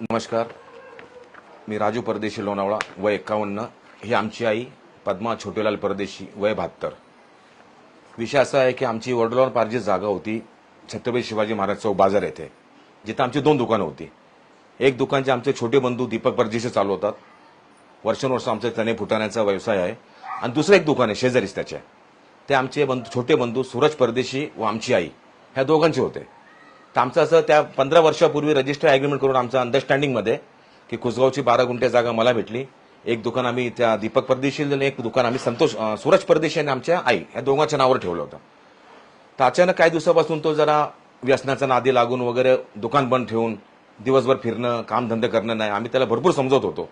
नमस्कार. मी राजू परदेशी लोणावळा वय एकावन्न ही आमची आई पद्मा छोटेलाल परदेशी वय बहात्तर. विषय असा आहे की आमची वडलोर पारजी जागा होती. छत्रपती शिवाजी महाराज चौक बाजार येथे. जिथं आमची दोन दुकानं होती. एक दुकानचे आमचे छोटे बंधू दीपक परदेशी चालवतात वर्षानुवर्ष आमचे चणे फुटाण्याचा व्यवसाय आहे. आणि दुसरं एक दुकान आहे शेजारीच त्याचे. ते आमचे बंधू छोटे बंधू सूरज परदेशी व आमची आई. ह्या दोघांचे होते. तर आमचं असं त्या पंधरा वर्षापूर्वी रजिस्टर अग्रीमेंट करून आमचं अंडरस्टँडिंगमध्ये की कुसगावची बारा गुंठे जागा मला भेटली. एक दुकान आम्ही त्या दीपक परदेशी आणि एक दुकान आम्ही संतोष सूरज परदेशी आणि आमच्या आई या दोघांच्या नावावर ठेवलं होतं. तर अचानक काही दिवसापासून तो जरा व्यसनाचा नादी लागून वगैरे दुकान बंद ठेवून दिवसभर फिरणं कामधंदे करणं नाही. आम्ही त्याला भरपूर समजवत होतो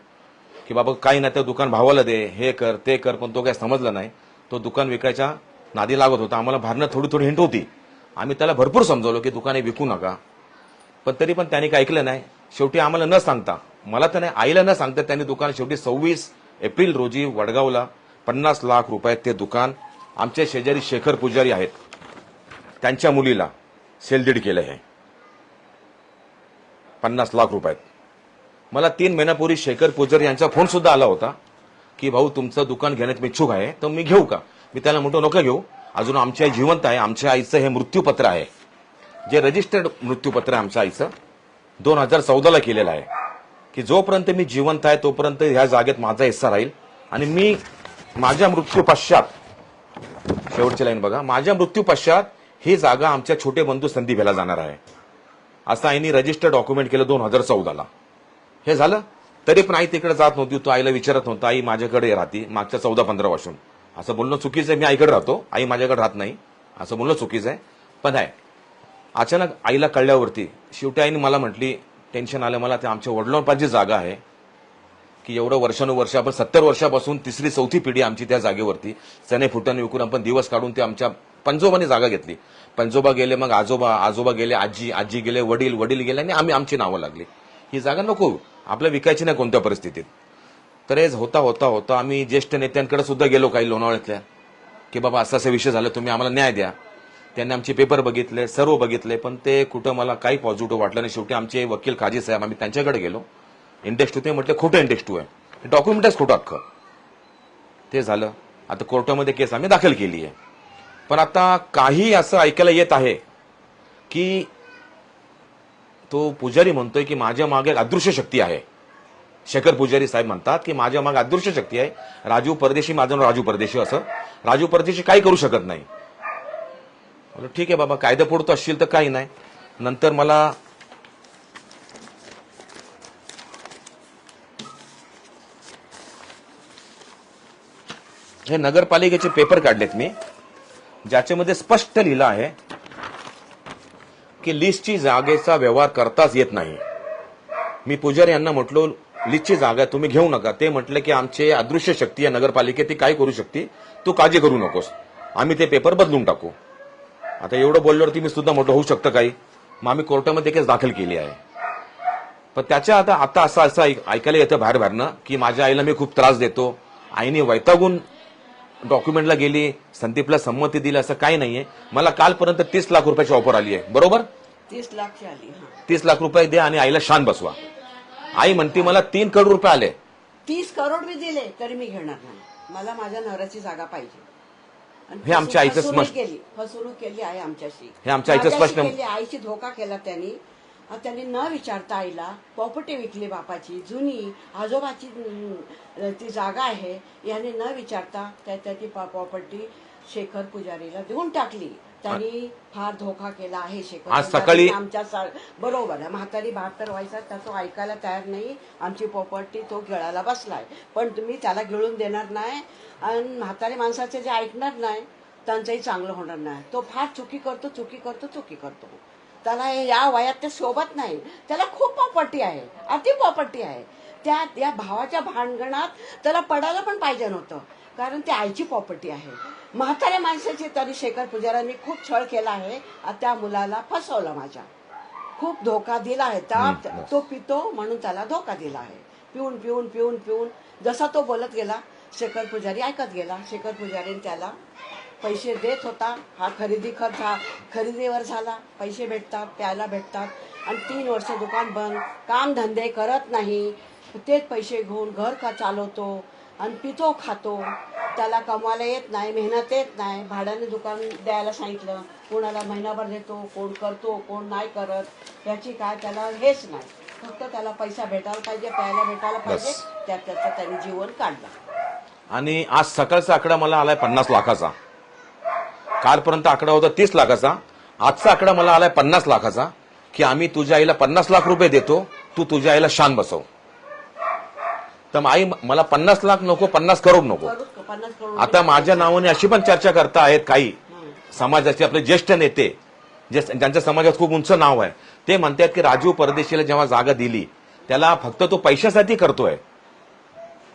की बाबा काही नाही तर दुकान भावाला दे हे कर ते कर पण तो काही समजला नाही. तो दुकान विकायच्या नादी लागत होता. आम्हाला भारणं थोडी थोडी हिंट होती. आम्ही त्याला भरपूर समजवलो की दुकाने विकू नका. पण तरी पण त्यांनी काही ऐकलं नाही. शेवटी आम्हाला न सांगता मला तर नाही आईला न सांगता त्यांनी दुकान शेवटी सव्वीस एप्रिल रोजी वडगावला पन्नास लाख रुपयात ते दुकान आमच्या शेजारी शेखर पुजारी आहेत. त्यांच्या मुलीला सेलदीड केलं आहे पन्नास लाख रुपयात. मला तीन महिन्यापूर्वी शेखर पुजारी यांचा फोन सुद्धा आला होता की भाऊ तुमचं दुकान घेण्यात मी इच्छुक आहे तर मी घेऊ का? मी त्याला म्हणतो नको घेऊ. अजून आमची आई जिवंत आहे. आमच्या आईचं हे मृत्यूपत्र आहे. जे रजिस्टर्ड मृत्यूपत्र आहे आमच्या आईचं दोन हजार चौदाला केलेलं आहे. की जोपर्यंत मी जिवंत आहे तोपर्यंत ह्या जागेत माझा हिस्सा राहील. आणि मी माझ्या मृत्यू पश्चात शेवटची लाईन बघा माझ्या मृत्यू पश्चात ही जागा आमच्या छोटे बंधू संधी याला जाणार आहे. असं आईने रजिस्टर डॉक्युमेंट केलं दोन हजार चौदाला. हे झालं? तरी पण आई तिकडे जात नव्हती तो आईला विचारत नव्हता आई माझ्याकडे राहते मागच्या चौदा पंधरा वर्षून असं बोलणं चुकीचं आहे मी आईकडे राहतो. आई माझ्याकडे राहत नाही. असं बोलणं चुकीचं आहे. पण आहे. अचानक आईला कळल्यावरती शेवटी आईने मला म्हटली टेन्शन आलं मला ते आमच्या वडिलांपाची जागा आहे. की एवढं वर्षानुवर्ष आपण सत्तर वर्षापासून तिसरी चौथी पिढी आमची त्या जागेवरती. चणे फुटाने विकून आपण दिवस काढून ते आमच्या पंजोबाने जागा घेतली. पंजोबा गेले मग आजोबा आजोबा गेले आजी आजी गेले वडील वडील गेले आणि आम्ही आमची नावं लागली. ही जागा नको. आपल्या विकायची नाही कोणत्या परिस्थितीत. तरेच होता होता होता. आम्ही ज्येष्ठ नेत्यांकडे सुद्धा गेलो काही लोणावळ्यातल्या. की बाबा असा असा विषय झाला तुम्ही आम्हाला न्याय द्या. त्यांनी आमचे पेपर बघितले सर्व बघितले पण ते कुठं मला काही पॉझिटिव्ह वाटलं नाही. शेवटी आमचे वकील काजी साहेब आम्ही त्यांच्याकडे गेलो. इंडेक्स टू ते म्हटले खोटं इंडेक्स टू आहे डॉक्युमेंटच खोटं अख्खं. ते झालं. आता कोर्टामध्ये केस आम्ही दाखल केली आहे. पण आता काही असं ऐकायला येत आहे की तो पुजारी म्हणतोय की माझ्या मागे अदृश्य शक्ती आहे. शेखर पुजारी साहेब म्हणतात की माझ्या माग अदृश्य शक्ती आहे. राजू परदेशी माझं नाव राजू परदेशी असं. राजू परदेशी काही करू शकत नाही. ठीक आहे बाबा कायदा पुढतो असशील तर काही नाही. नंतर मला हे नगरपालिकेचे पेपर काढलेत मी ज्याच्यामध्ये स्पष्ट लिहिलं आहे की लिस्टची जागेचा व्यवहार करताच येत नाही. मी पुजारी यांना म्हटलो लिस्टची जागा तुम्ही घेऊ नका. ते म्हटले की आमचे अदृश्य शक्ती आहे नगरपालिकेत ती काय करू शकते? तू काळजी करू नकोस. आम्ही ते पेपर बदलून टाकू. आता एवढं बोलल्यावरती मी सुद्धा मोठं होऊ शकतं काही. मग आम्ही कोर्टामध्ये केस दाखल केली आहे. पण त्याच्या आता आता असं असं ऐक- ऐकायला येतं बाहेर बाहेरनं की माझ्या आईला मी खूप त्रास देतो. आईने वैतागून डॉक्युमेंटला गेली संदीपला संमती दिली असं काही नाहीये. मला कालपर्यंत तीस लाख रुपयाची ऑफर आली आहे. बरोबर? तीस हा. तीस लाख रुपये द्या आणि आईला शान बसवा. आई म्हणते मला तीन करोड रुपये आले. तीस करोड मी दिले तरी मी घेणार नाही. मला माझ्या नवऱ्याची जागा पाहिजे. आणि हे आमच्या आईचं फसवणूक स्पष्ट- केली. फसवणूक केली आहे आमच्याशी. हे आमच्या आईचं माझ्याशी स्पष्ट- केली, आईची धोका केला त्यांनी. आणि त्यांनी न विचारता आईला प्रॉपर्टी विकली बापाची जुनी आजोबाची अं, ती जागा आहे. याने न विचारता त्या त्याची प्रॉपर्टी शेखर पुजारीला देऊन टाकली. त्यांनी फार धोका केला आहे शेखर आज सकाळी- आमच्या सा- बरोबर आहे म्हातारी बहात्तर वयसात त्याचं ऐकायला तयार नाही. आमची प्रॉपर्टी तो गिळायला बसलाय. पण तुम्ही त्याला गिळून देणार नाही आणि म्हातारी माणसाचे जे ऐकणार नाही त्यांचंही चांगलं होणार नाही. तो फार चुकी करतो चुकी करतो चुकी करतो. त्याला हे या वयात ते सोबत नाही. त्याला खूप प्रॉपर्टी आहे अति प्रॉपर्टी आहे. त्या या भावाच्या भानगणात त्याला पडायला पण पाहिजे नव्हतं. कारण ती आईची प्रॉपर्टी आहे. म्हाताऱ्या माणसाची तरी शेखर पुजाऱ्यांनी खूप छळ केला आहे. त्या मुलाला फसवलं माझ्या. खूप धोका दिला आहे. त्या. तो पितो म्हणून त्याला धोका दिला आहे. पिऊन पिऊन पिऊन पिऊन जसा तो बोलत गेला शेखर पुजारी ऐकत गेला. शेखर पुजारीने त्याला पैसे देत होता. हा खरेदी खर्च हा खरेदीवर झाला. पैसे भेटतात प्यायला भेटतात. आणि तीन वर्ष दुकान बंद. काम धंदे करत नाही. तेच पैसे घेऊन घर का चालवतो? आणि पितो खातो. त्याला कमवायला येत नाही मेहनत येत नाही. भाड्याने दुकान द्यायला सांगितलं कोणाला महिनाभर देतो कोण करतो कोण नाही करत. याची काय त्याला हेच नाही. फक्त त्याला पैसा भेटायला पाहिजे प्यायला भेटायला पाहिजे. बस. त्या त्याचं त्याने जीवन काढलं. आणि आज सकाळचा आकडा मला आलाय पन्नास लाखाचा. कालपर्यंत आकडा होता तीस लाखाचा. आजचा आकडा मला आलाय पन्नास लाखाचा. की आम्ही तुझ्या आईला पन्नास लाख रुपये देतो तू तुझ्या आईला शान बसव. तर आई मला पन्नास लाख नको पन्नास करोड नको. आता माझ्या नावाने अशी पण चर्चा करता आहेत काही. समाजाचे आपले ज्येष्ठ नेते जे ज्यांच्या समाजात खूप उंच नाव आहे ते म्हणतात की राजीव परदेशीला जेव्हा जागा दिली त्याला फक्त तो पैशासाठी करतोय.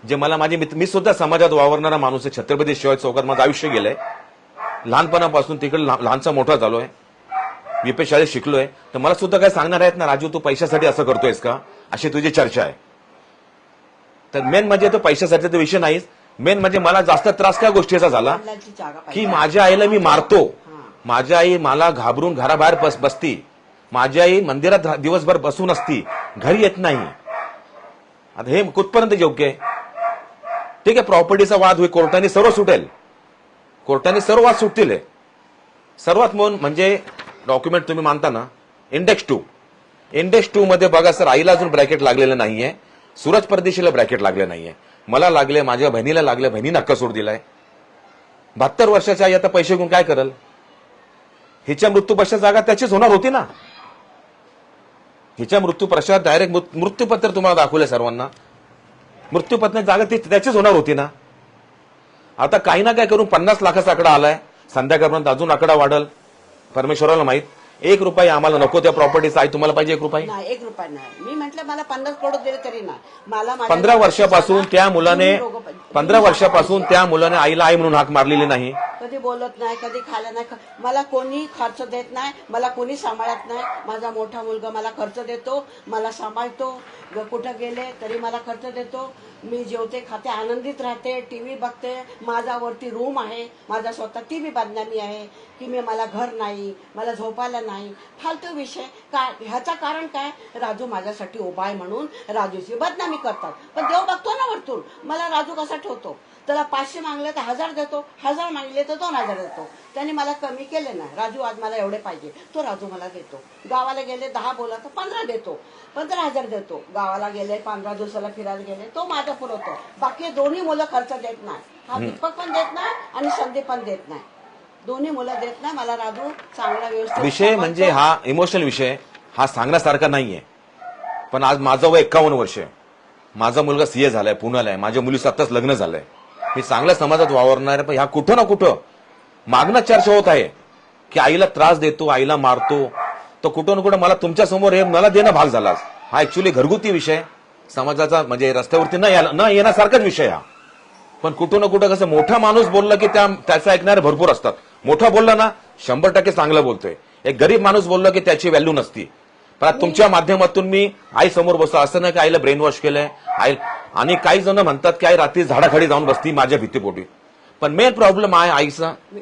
जे मला माझे मित्र मी सुद्धा समाजात वावरणारा माणूस आहे. छत्रपती शिवाजी चौकात माझं आयुष्य गेलंय. लहानपणापासून तिकडे लहा- लहानचा मोठा झालोय. विपे शाळेत शिकलोय. तर मला सुद्धा काय सांगणार आहेत ना राजू तू पैशासाठी असं करतोयस का? अशी तुझी चर्चा आहे. तर मेन म्हणजे तो पैशासाठी तो विषय नाहीच. मेन म्हणजे मला जास्त त्रास काय गोष्टीचा झाला की माझ्या आईला मी मारतो. माझी आई मला घाबरून घराबाहेर बस बसती. माझी आई मंदिरात दिवसभर बसून असती. घरी येत नाही. आता हे कुठपर्यंत योग्य आहे? ठीक आहे प्रॉपर्टीचा वाद होईल कोर्टाने सर्व सुटेल. कोर्टाने सर्व वाद सुटतील. सर्वात मोन म्हणजे डॉक्युमेंट तुम्ही मानता ना इंडेक्स टू इंडेक्स टू मध्ये बघा सर आईला अजून ब्रॅकेट लागलेलं नाहीये. सूरज परदेशीला ब्रॅकेट लागले नाहीये. मला लागले माझ्या बहिणीला लागले बहिणीनं हक्क सोड दिलाय. बहात्तर वर्षाच्या आई आता पैसे घेऊन काय करल? हिच्या मृत्यूपश्चात जागा त्याचीच होणार होती ना? हिच्या मृत्यू डायरेक्ट मृत्यूपत्र तुम्हाला दाखवलंय सर्वांना. मृत्यूपत्र जागा ती त्याचीच होणार होती ना? आता काही ना काय करून पन्नास लाखाचा आकडा आलाय. संध्याकाळपर्यंत अजून आकडा वाढल. परमेश्वराला माहीत. एक रुपये आम्हाला नको त्या प्रॉपर्टीचा आई तुम्हाला पाहिजे एक रुपये? नाही एक रुपया नाही. मी म्हंटल मला पन्नास करोड दिले तरी ना. मला माझ्या पंधरा वर्षापासून त्या मुलाने पंधरा वर्षापासून त्या मुलाने आईला आई म्हणून हाक मारलेली नाही. कधी बोलत नाही कधी खायला नाही ख- मला कोणी खर्च देत नाही मला कोणी सांभाळत नाही. माझा मोठा मुलगा मला खर्च देतो मला सांभाळतो. ग- कुठं गेले तरी मला खर्च देतो. मी जेवते खाते आनंदित राहते टीव्ही बघते. माझा वरती रूम आहे. माझा स्वतः ती बी बदनामी आहे की मी मला घर नाही मला झोपायला नाही. फालतू विषय. का ह्याचं कारण काय? राजू माझ्यासाठी उभा आहे म्हणून राजूची बदनामी करतात. पण देव बघतो ना वरतून. मला राजू कसा ठेवतो? त्याला पाचशे मागले तर हजार देतो. हजार मागले तर दोन हजार देतो. त्यांनी मला कमी केले नाही राजू आज मला एवढे पाहिजे. तो राजू मला देतो. गावाला गेले दहा बोला तर पंधरा देतो. पंधरा हजार देतो. गावाला गेले पंधरा दिवसाला फिरायला गेले. तो माझा पुरवतो बाकी दोन्ही मुलं खर्च देत नाही. हा दीपक पण देत नाही आणि संदीप पण देत नाही. दोन्ही मुलं देत नाही. मला राजू चांगला व्यवस्थित विषय म्हणजे हा इमोशनल विषय. हा सांगण्यासारखा नाहीये. पण आज माझं वय एकावन्न वर्ष आहे. माझा मुलगा सीए झालाय पुण्याला आहे. माझ्या मुलीचं आत्ताच लग्न झालंय. मी चांगल्या समाजात वावरणार आहे पण ह्या कुठं ना कुठं मागणं चर्चा होत आहे की आईला त्रास देतो आईला मारतो. तर कुठं ना कुठं मला तुमच्यासमोर हे मला देणं भाग झाला हा ऍक्च्युली घरगुती विषय समाजाचा म्हणजे रस्त्यावरती न यायला- न येण्यासारखाच विषय हा. पण कुठं ना कुठं कसं मोठा माणूस बोलला की त्या त्याचं ऐकणारे भरपूर असतात. मोठा बोलला ना शंभर टक्के चांगलं बोलतोय. एक गरीब माणूस बोलला की त्याची व्हॅल्यू नसती. पण तुमच्या माध्यमातून मी आई समोर बसतो. असं नाही की आईला ब्रेन वॉश केलंय. आई आणि काही जण म्हणतात की आई रात्री झाडाखाली जाऊन बसती माझ्या भीतीपोटी. पण मेन प्रॉब्लेम आहे आईचा. मी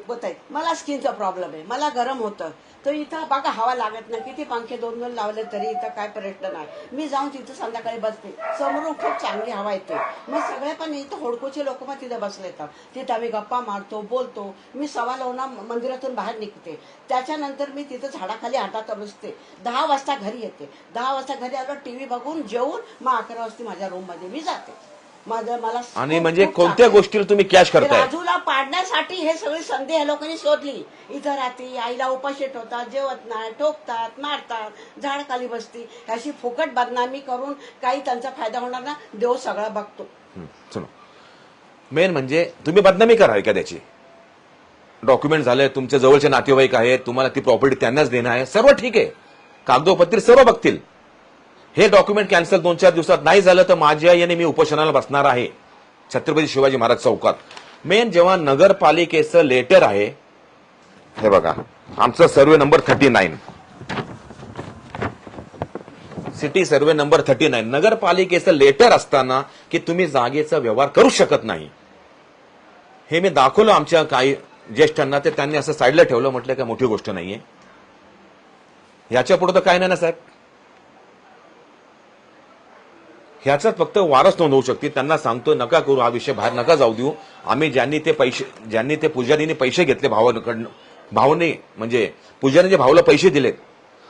मला स्किनचा प्रॉब्लेम आहे. मला गरम होतं. तर इथं बघा हवा लागत नाही. किती पंखे दोन दोन लावले तरी इथं काय प्रश्न आहे मी जाऊन तिथं संध्याकाळी बसते. समोरून खूप चांगली हवा येते. मग सगळे पण इथं होडकोचे लोक पण तिथं बसले येतात. तिथं आम्ही गप्पा मारतो बोलतो. मी सवा लावून मंदिरातून बाहेर निघते. त्याच्यानंतर मी तिथं झाडाखाली हातात बसते दहा वाजता घरी येते. दहा वाजता घरी आलो टीव्ही बघून जेवून मग अकरा वाजता माझ्या रूममध्ये मी जाते. माझं मला आणि म्हणजे खूप कोणत्या चांगलं. गोष्टीला तुम्ही कॅश करताय? राजूला पाडण्यासाठी हे सगळी संधी या लोकांनी शोधली. इथं राहते आईला उपाशी ठेवतात जेवत नाही ठोकतात मारतात झाड खाली बसती. अशी फुकट बदनामी करून काही त्यांचा फायदा होणार ना देव सगळा बघतो. हं, सुनो मेन म्हणजे तुम्ही बदनामी करा एखाद्याची. डॉक्युमेंट झाले तुमच्या जवळचे नातेवाईक आहेत तुम्हाला ती प्रॉपर्टी त्यांनाच देणं आहे. सर्व ठीक आहे. कागदोपत्री सर्व बघतील. हे डॉक्युमेंट कॅन्सल दोन चार दिवसात नाही झालं तर माझ्या याने मी उपोषणाला बसणार आहे. छत्रपती शिवाजी महाराज चौकात. मेन जेव्हा नगरपालिकेचं लेटर आहे हे बघा आमचा survey number thirty nine city survey number thirty nine नगरपालिकेचं letter असताना की तुम्ही जागेचा व्यवहार करू शकत नाही. हे मी दाखवलं आमच्या काही ज्येष्ठांना ते त्यांनी असं साईडला ठेवलं म्हटलं काय मोठी गोष्ट नाहीये. याच्यापुढे तर काय नाही ना साहेब? ह्याचाच फक्त वारस नोंद होऊ शकते. त्यांना सांगतो नका करू हा विषय बाहेर नका जाऊ देऊ. आम्ही ज्यांनी ते पैसे ज्यांनी ते पुजारीने पैसे घेतले भावाकडनं भावने म्हणजे पुजारीने भावाला पैसे दिलेत.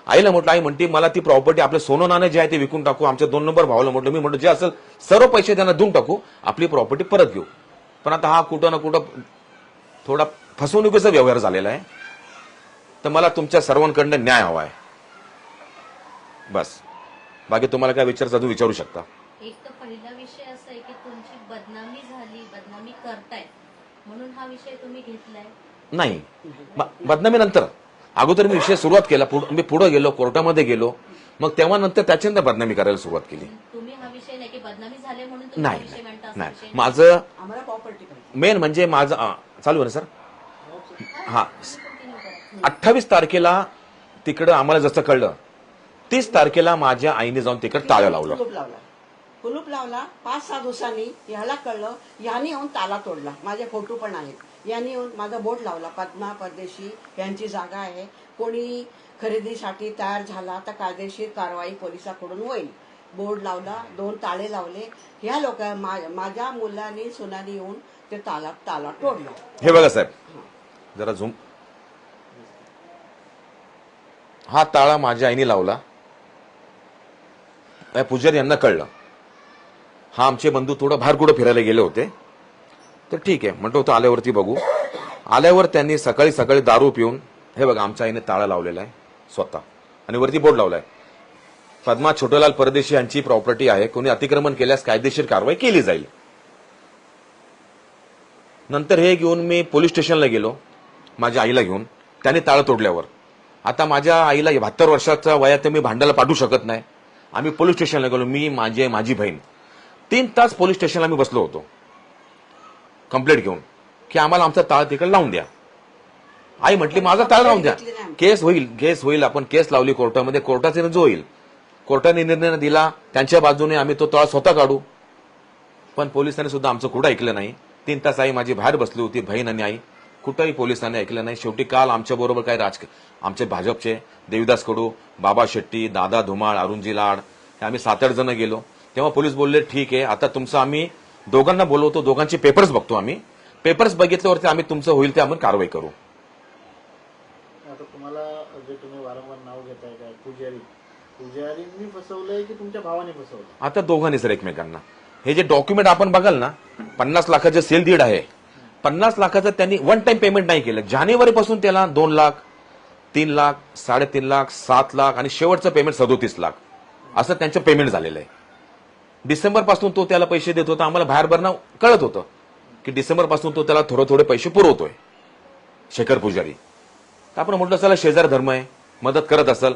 आईला म्हटलं आई म्हणते मला ती प्रॉपर्टी आपलं सोनं नाणं जे आहे ते विकून टाकू. आमच्या दोन नंबर भावाला म्हटलं मी म्हटलं जे असेल सर्व पैसे त्यांना देऊन टाकू. आपली प्रॉपर्टी परत घेऊ. पण आता हा कुठं ना कुठं थोडा फसवणुकीचा व्यवहार झालेला आहे. तर मला तुमच्या सर्वांकडनं न्याय हवा आहे. बस. बाकी तुम्हाला काय विचार अजून विचारू शकता? एक तर पहिला विषय असा आहे की तुमची बदनामी झाली बदनामी करताय. म्हणून हा विषय तुम्ही घेतलाय? नाही. ब- बदनामीनंतर. अगोदर मी विषय सुरुवात केला पुढ- मी पुढे गेलो कोर्टामध्ये गेलो. मग तेव्हा नंतर त्याच्यानंतर बदनामी करायला सुरुवात केली. तुम्ही हा विषय नाही की बदनामी झाले म्हणून तुम्ही नाही माझं मेन म्हणजे माझं चालू आहे ना सर? हा. अठ्ठावीस तारखेला तिकडं आम्हाला जसं कळलं तीस तारखेला माझ्या आईने जाऊन तिकडे टाळं लावलं. कुलूप लावला पाच सहा दिवसांनी ह्याला कळलं याने येऊन ताला तोडला. माझे फोटो पण आहेत. यांनी येऊन माझा बोर्ड लावला पद्मा परदेशी यांची जागा आहे. कोणी खरेदीसाठी तयार झाला तर कायदेशीर कारवाई पोलिसाकडून होईल. बोर्ड लावला दोन ताळे लावले. ह्या लोक माझ्या मुलांनी सुनानी येऊन ते ताला ताला तोडला. हे बघा साहेब जरा झूम. हा ताळा माझ्या आईने लावला. या यांना कळलं. हा आमचे बंधू थोडं बाहेर कुठं फिरायला गेले होते. तर ठीक आहे म्हणतो होतो आल्यावरती बघू. आल्यावर त्यांनी सकाळी सकाळी दारू पिऊन हे बघा आमच्या आईने ताळा लावलेला आहे स्वतः. आणि वरती बोर्ड लावलाय. पद्मा छोटेलाल परदेशी यांची प्रॉपर्टी आहे. कोणी अतिक्रमण केल्यास कायदेशीर कारवाई केली जाईल. नंतर हे घेऊन मी पोलीस स्टेशनला गेलो माझ्या आईला घेऊन. त्याने ताळं तोडल्यावर. आता माझ्या आईला बहात्तर वर्षाचा वयात मी भांडायला पाठवू शकत नाही. आम्ही पोलीस स्टेशनला गेलो मी माझे माझी बहीण. तीन तास पोलीस स्टेशनला मी बसलो होतो. कंप्लेंट घेऊन की आम्हाला आमचा ताळ तिकडे लावून द्या. आई म्हटली माझा ताळ लावून द्या. केस होईल केस होईल आपण केस लावली कोर्टामध्ये कोर्टाचा जो होईल. कोर्टाने निर्णय दिला त्यांच्या बाजूने आम्ही तो तळ स्वतः काढू. पण पोलिसांनी सुद्धा आमचं कुठं ऐकलं नाही. तीन तास आई माझी बाहेर बसली होती बहीण आणि आई. कुठंही पोलिसांनी ऐकलं नाही. शेवटी काल आमच्या बरोबर काही राजक आमचे भाजपचे देविदास कडू बाबा शेट्टी दादा धुमाळ अरुणजी लाड हे आम्ही सात आठ जण गेलो. तेव्हा पोलीस बोलले ठीक आहे आता तुमचं आम्ही दोघांना बोलवतो दोघांचे पेपर्स बघतो आम्ही. पेपर्स बघितल्यावरती आम्ही तुमचं होईल ते आपण कारवाई करू. आता तुम्हाला जे तुम्ही वारंवार नाव घेताय काय पुजारी पुजारींनी फसवलंय की तुमच्या भावाने फसवलं आता दोघांनी सर एकमेकांना. हे जे डॉक्युमेंट आपण बघाल ना पन्नास लाखाचं सेल दीड आहे. पन्नास लाखाचं त्यांनी वन टाइम पेमेंट नाही केलं. जानेवारी पासून त्याला दोन लाख तीन लाख साडेतीन लाख सात लाख आणि शेवटचं पेमेंट सदोतीस लाख. असं त्यांचं पेमेंट झालेलं आहे. डिसेंबरपासून तो त्याला पैसे देत होता. आम्हाला बाहेर भरणं कळत होतं की डिसेंबरपासून तो त्याला थोडे थोडे पैसे पुरवतोय. शेखर पुजारी. तर आपण म्हटलं चला शेजार धर्म आहे. मदत करत असेल.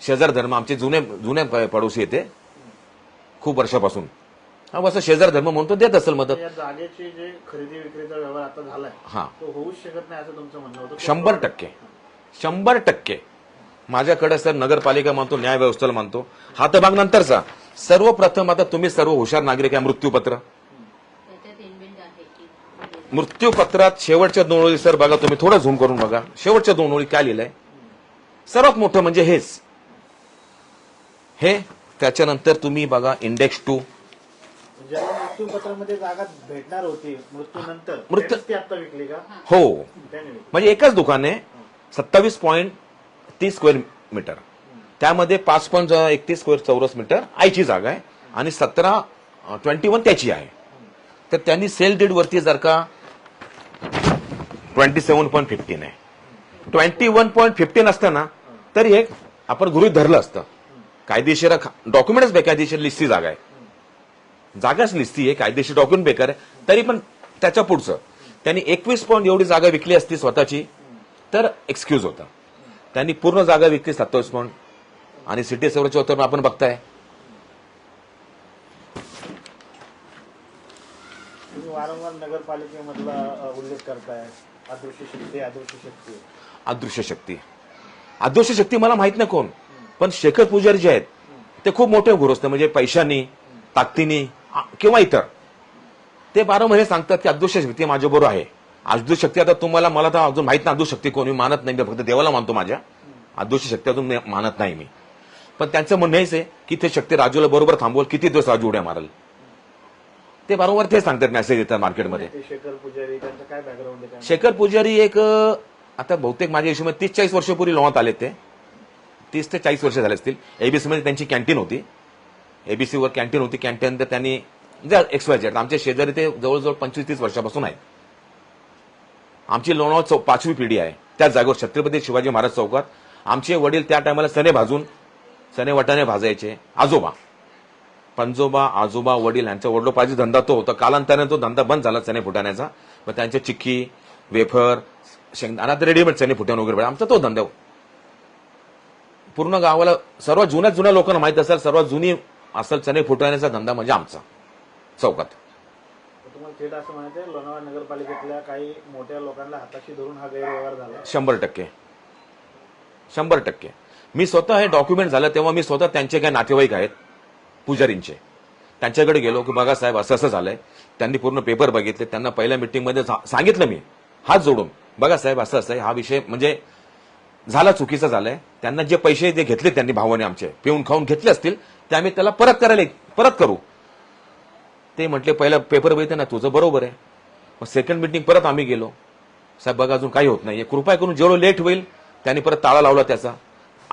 शेजार धर्म आमचे जुने जुने प- पडोसी येते. खूप वर्षापासून. हा असं शेजार धर्म म्हणतो देत असेल मदत. जागेची जे खरेदी विक्रीचा व्यवहार आता झालाय हा. तो होऊच शकत नाही असं तुमचं म्हणणं होतं. शंभर टक्के. शंभर टक्के. माझ्याकडे सर नगरपालिका मानतो न्याय व्यवस्थेला मानतो. हा तर भाग नंतरचा सर्वप्रथम आता तुम्ही सर्व हुशार नागरिक आहे मृत्यूपत्र. की मृत्यूपत्रात शेवटच्या दोन ओळी सर बघा तुम्ही थोडं झूम करून बघा. शेवटच्या दोन ओळी काय लिहिलंय? सर्वात मोठं म्हणजे हेच. हे त्याच्यानंतर तुम्ही बघा इंडेक्स टू ज्याला मृत्यूपत्रामध्ये जागा भेटणार होती मृत्यूनंतर. मृत्यू- त्यानेच ती आता विकली का? हो. म्हणजे एकच दुकान आहे सत्तावीस पॉईंट तीस स्क्वेअर मीटर त्यामध्ये पाच पॉईंट एकतीस स्क्वेअर चौरस मीटर आईची जागा आहे आणि सतरा ट्वेंटी वन त्याची आहे. तर त्यांनी सेल डीड वरती जर का ट्वेंटी सेव्हन पॉईंट फिफ्टीन आहे. ट्वेंटी वन पॉईंट फिफ्टीन असतं ना तरी हे आपण गृहित धरलं असतं. कायदेशीर डॉक्युमेंटच बेकायदेशीर लिस्टी जागा आहे. जागाच लिस्ती आहे कायदेशीर डॉक्युमेंट बेकार आहे. तरी पण त्याच्या पुढचं त्यांनी एकवीस पॉईंट एवढी जागा विकली असती स्वतःची तर एक्सक्यूज होता. त्यांनी पूर्ण जागा विकली सत्तावीस पॉईंट आणि सिटी सेवरच्या उत्तर आपण बघताय. तुम्ही वारंवार नगरपालिकेमधला अ, उल्लेख करताय. अदृश्य शक्ती अदृश्य शक्ती. अदृश्य शक्ती. अदृश्य शक्ती मला माहीत नाही कोण पण शेखर पुजारी जे आहेत ते खूप मोठे गुरुस्त म्हणजे पैशानी ताकदीनी किंवा इतर. ते बारा महिने सांगतात की अदृश्य शक्ती माझ्याबरोबर आहे. अदृश्य शक्ती आता तुम्हाला मला तर अजून माहीत नाही अदृश्य शक्ती कोणी मानत नाही मी फक्त देवाला मानतो माझ्या. अदृश्य शक्ती अजून मी मानत नाही मी. पण त्यांचं म्हणणं हेच आहे की ते शक्ती राजूला बरोबर थांबवल किती दिवस राजू उड्या मारल? ते बरोबर ते सांगतात मेसेज येतात मार्केटमध्ये शेखर पुजारी त्यांचं काय बॅकग्राऊंड आहे शेखर पुजारी एक अ, आता बहुतेक माझ्या हिशोबाने तीस चाळीस वर्षापूर्वी लोणात आले ते तीस ते चाळीस वर्ष झाले असतील. एबीसी मध्ये त्यांची कॅन्टीन होती. एबीसी वर कॅन्टीन होती. कॅन्टीन तर त्यांनी एक्स वाय झेड आमच्या शेजारी ते जवळजवळ पंचवीस तीस वर्षापासून आहेत. आमची लोणावळा चौ पाचवी पिढी आहे. त्या जागेवर छत्रपती शिवाजी महाराज चौकात. आमचे वडील त्या टायमाला सने भाजून सने वाटाणे भाजायचे. आजोबा. पंजोबा आजोबा वडील यांचा वडलोपाची धंदा तो होता. कालांतराने तो धंदा बंद झाला चणे फुटाण्याचा. मग त्यांच्या चिक्की वेफर शेंगदाणा तर रेडीमेड चणे फुटाणे वगैरे. आमचा तो धंदा हो. पूर्ण गावाला सर्वात जुन्या जुन्या लोकांना माहीत असेल सर्वात जुनी असेल चणे फुटाण्याचा धंदा म्हणजे आमचा. चौकात. थेट असं म्हणायचं लोणावळा नगरपालिकेतल्या काही मोठ्या लोकांना हाताशी धरून हा गैरव्यवहार झाला. शंभर टक्के. शंभर टक्के. मी स्वतः हे डॉक्युमेंट झालं तेव्हा मी स्वतः त्यांचे काही नातेवाईक आहेत पुजारींचे. त्यांच्याकडे गेलो की बघा साहेब असं असं झालंय. त्यांनी पूर्ण पेपर बघितले. त्यांना पहिल्या मिटिंगमध्ये सांगितलं मी. हात जोडून बघा साहेब असं असं आहे. हा विषय म्हणजे झाला चुकीचा झालाय. त्यांना जे पैसे जे घेतले त्यांनी भावाने आमचे पिऊन खाऊन घेतले असतील ते आम्ही त्याला परत करायला परत करू. ते म्हटले पहिला पेपर बघितलं ना तुझं बरोबर आहे. मग सेकंड मिटिंग परत आम्ही गेलो. साहेब बघा अजून काही होत नाहीये. कृपया करून जेवढं लेट होईल त्यांनी परत ताळा लावला त्याचा.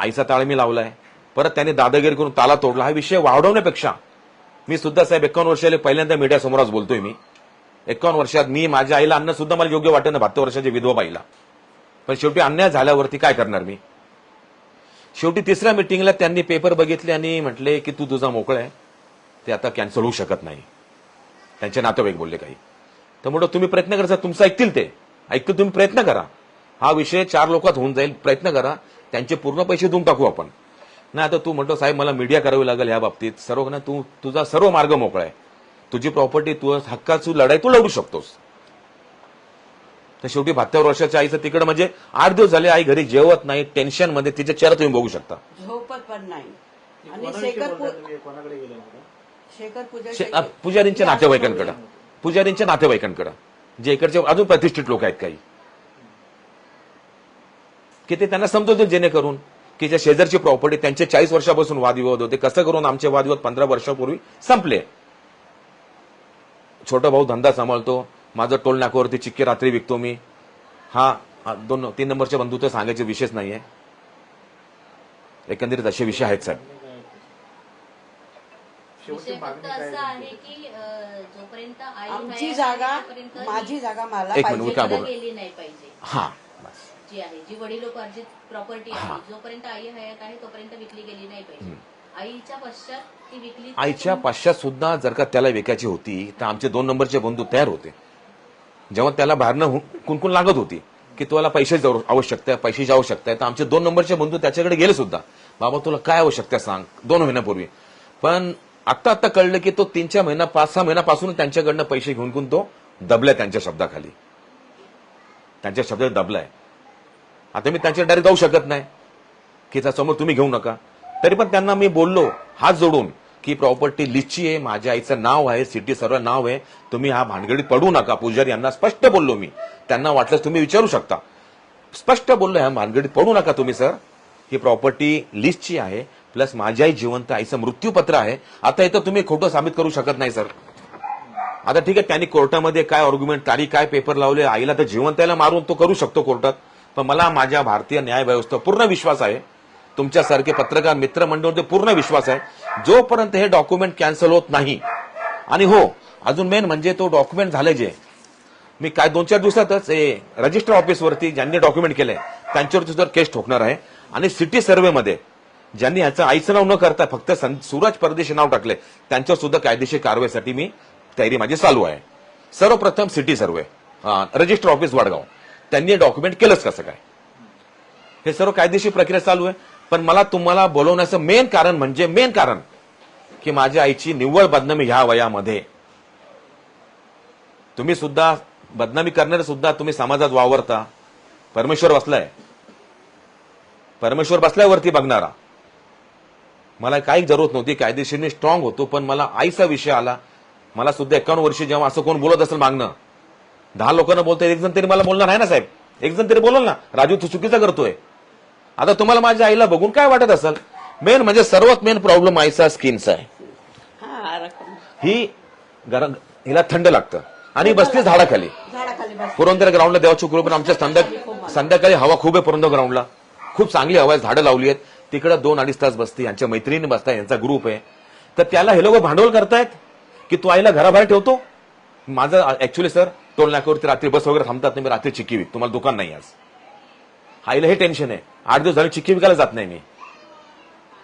आईचा ताळ मी लावलाय. परत त्यांनी दादागिरी करून ताला तोडला. हा विषय वाढवण्यापेक्षा मी सुद्धा साहेब एकावन्न वर्षाले पहिल्यांदा मीडिया समोरच बोलतोय मी. एकावन्न वर्षात मी माझ्या आईला अन्न सुद्धा मला योग्य वाटत ना बहात्तर वर्षाच्या विधवा बाईला. पण शेवटी अन्याय झाल्यावरती काय करणार मी? शेवटी तिसऱ्या मिटिंगला त्यांनी पेपर बघितले आणि म्हटले की तू तुझा मोकळा आहे. ते आता कॅन्सल होऊ शकत नाही. त्यांचे नातेवाईक बोलले काही. तर तुम्ही प्रयत्न करा तुमचं ऐकतील ते. ऐकतील तुम्ही प्रयत्न करा. हा विषय चार लोकात होऊन जाईल. प्रयत्न करा. त्यांचे पूर्ण पैसे देऊन टाकू आपण. नाही आता तू म्हणतो साहेब मला मीडिया करावी लागेल या बाबतीत. सर्व ना तू तुझा सर्व मार्ग मोकळा आहे. तुझी प्रॉपर्टी तू हक्काची लढाई तू लढू शकतोस. तर शेवटी बहात्तर वर्षाच्या आईचं तिकडे म्हणजे आठ दिवस झाले आई घरी जेवत नाही टेन्शनमध्ये तिच्या चेहरा तुम्ही बघू शकता. झोपत पण नाही. आणि शेखर शेखर पूजा पुजारींच्या नातेवाईकांकडे. पुजारींच्या नातेवाईकांकडे. जे इकडचे अजून प्रतिष्ठित लोक आहेत काही. की ते त्यांना समजवतील जेणेकरून की ज्या शेजारची प्रॉपर्टी त्यांचे चाळीस वर्षापासून वादविवाद होते कसं करून आमचे वादविवाद पंधरा वर्षापूर्वी संपले? छोटा भाऊ धंदा सांभाळतो माझं टोल नाक्यावरती चिक्की रात्री विकतो मी. हा हा, दोन तीन नंबरचे बंधू तर सांगायचे विषयच नाहीये. एकंदरीत असे विषय आहेत साहेब. आमची जागा माझी जागा मला एक मिनिट, हा. जी आहे जी वडिलोपार्जित प्रॉपर्टी आहे जोपर्यंत आई हयात आहे तोपर्यंत विकली गेली नाही पाहिजे. आईच्या पश्चात ती विकली तर आईच्या पाश्चात सुद्धा जर का त्याला विकायची होती तर आमचे दोन नंबरचे बंधू तयार होते. जेव्हा त्याला बाहेरनं कुणकुण लागत होती की तुला पैशाची जरू- आवश्यकता आहे पैशाची आवश्यकता आहे तर आमचे दोन नंबरचे बंधू त्याच्याकडे गेले सुद्धा. बाबा तुला काय आवश्यकता आहे सांग दोन महिन्यापूर्वी. पण आत्ता आत्ता कळलं की तो तीन चार महिना पाच सहा महिन्यापासून त्यांच्याकडनं पैसे घेऊन घेऊन तो दबलाय त्यांच्या शब्दाखाली. त्यांच्या शब्दात दबलाय. आता मी त्यांच्या डायरेक्ट जाऊ शकत नाही. की त्यासमोर तुम्ही घेऊ नका. तरी पण त्यांना मी बोललो हात जोडून की प्रॉपर्टी लिस्टची आहे माझ्या आईचं नाव आहे सिटी सर्व नाव आहे तुम्ही हा भानगडीत पडू नका. पुजारी यांना स्पष्ट बोललो मी. त्यांना वाटल्यास तुम्ही विचारू शकता. स्पष्ट बोललो ह्या भानगडीत पडू नका तुम्ही सर. ही प्रॉपर्टी लिस्टची आहे प्लस माझी आई जिवंत आईचं मृत्यूपत्र आहे. आता इथं तुम्ही खोटं साबित करू शकत नाही सर. आता ठीक आहे त्यांनी कोर्टामध्ये काय आर्ग्युमेंट तारीख काय पेपर लावले आईला तर जिवंताला मारून तो करू शकतो कोर्टात. पण मला माझ्या भारतीय न्याय पूर्ण विश्वास आहे. तुमच्यासारखे पत्रकार मित्रमंडळ पूर्ण विश्वास आहे. जोपर्यंत हे डॉक्युमेंट कॅन्सल होत नाही आणि हो अजून मेन म्हणजे तो डॉक्युमेंट झाले जे मी काय दोन चार दिवसातच रजिस्टर ऑफिसवरती ज्यांनी डॉक्युमेंट केलंय त्यांच्यावरती सुद्धा केस ठोकणार आहे. आणि सिटी सर्व्हेमध्ये ज्यांनी ह्याचं आईचं नाव न करता फक्त सं- सूरज परदेशी नाव टाकले त्यांच्यावर सुद्धा कायदेशीर कारवाईसाठी मी तयारी माझी चालू आहे. सर्वप्रथम city survey register office Vadgaon. त्यांनी डॉक्युमेंट केलंच कसं काय. हे सर्व कायदेशीर प्रक्रिया चालू आहे. पण मला तुम्हाला बोलवण्याचं मेन कारण म्हणजे मेन कारण की माझ्या आईची निव्वळ बदनामी ह्या वयामध्ये. तुम्ही सुद्धा बदनामी करणारे सुद्धा तुम्ही समाजात वावरता. परमेश्वर बसलाय. परमेश्वर बसल्यावरती बघणारा. मला काही जरूरत नव्हती कायदेशीर स्ट्रॉंग होतो पण मला आईचा विषय आला. मला सुद्धा एकावन्न वर्षी जेव्हा असं कोण बोलत असेल मागणं दहा लोकांना बोलतोय एक जण तरी मला बोलणार आहे ना साहेब? एक जण तरी बोलल ना? राजू तू चुकीचा करतोय. आता तुम्हाला माझ्या आईला बघून काय वाटत असेल? मेन म्हणजे सर्वात मेन प्रॉब्लेम आईचा स्किनचा आहे. हा ही गरम हिला थंड लागतं. आणि बसते झाडाखाली. पुरंदर ग्राउंडला देवाची कृपा आमच्या संध्या संध्याकाळी हवा खूप आहे पुरंदर ग्राउंडला खूप चांगली हवा आहे झाडं लावली आहेत. तिकडे दोन अडीच तास बसते यांच्या मैत्रिणी बसताय यांचा ग्रुप आहे. तर त्याला हे लोक भांडवल करतायत की तू आईला घराबाहेर ठेवतो? माझं ऍक्च्युली सर टोलनाक्यावरती रात्री बस वगैरे थांबतात नाही मी रात्री चिक्की विक. तुम्हाला दुकान नाही आज. आईला हे टेन्शन आहे. आठ दिवस झाले चिक्की विकायला जात नाही मी.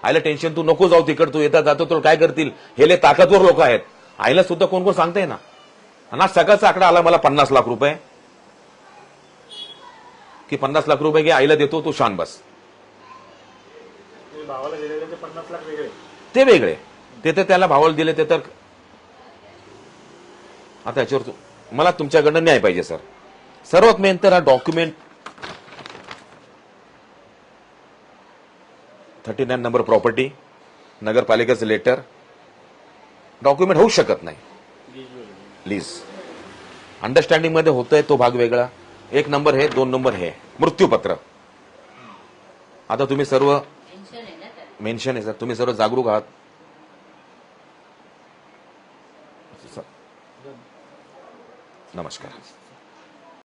आईला टेन्शन तू नको जाऊ तिकड तू येता जातो तर काय करतील? हे लय ताकदवर लोक आहेत. आईला सुद्धा कोण कोण सांगताय ना. आणि सगळ्याचा आकडा आला मला पन्नास लाख रुपये. की पन्नास लाख रुपये घे आईला देतो तू शान बस. ते वेगळे ते वेगळे. ते तर त्याला भावाला दिले ते तर आता याच्यावर तू- मला तुमच्याकडनं न्याय पाहिजे सर. सर्वात मेन तर हा document thirty nine number property नगरपालिकेचं letter document होऊ शकत नाही. प्लीज अंडरस्टँडिंगमध्ये होतंय तो भाग वेगळा. एक नंबर हे दोन नंबर हे. मृत्यूपत्र. आता तुम्ही सर्व मेन्शन आहे सर. तुम्ही सर्व जागरूक आहात. नमस्कार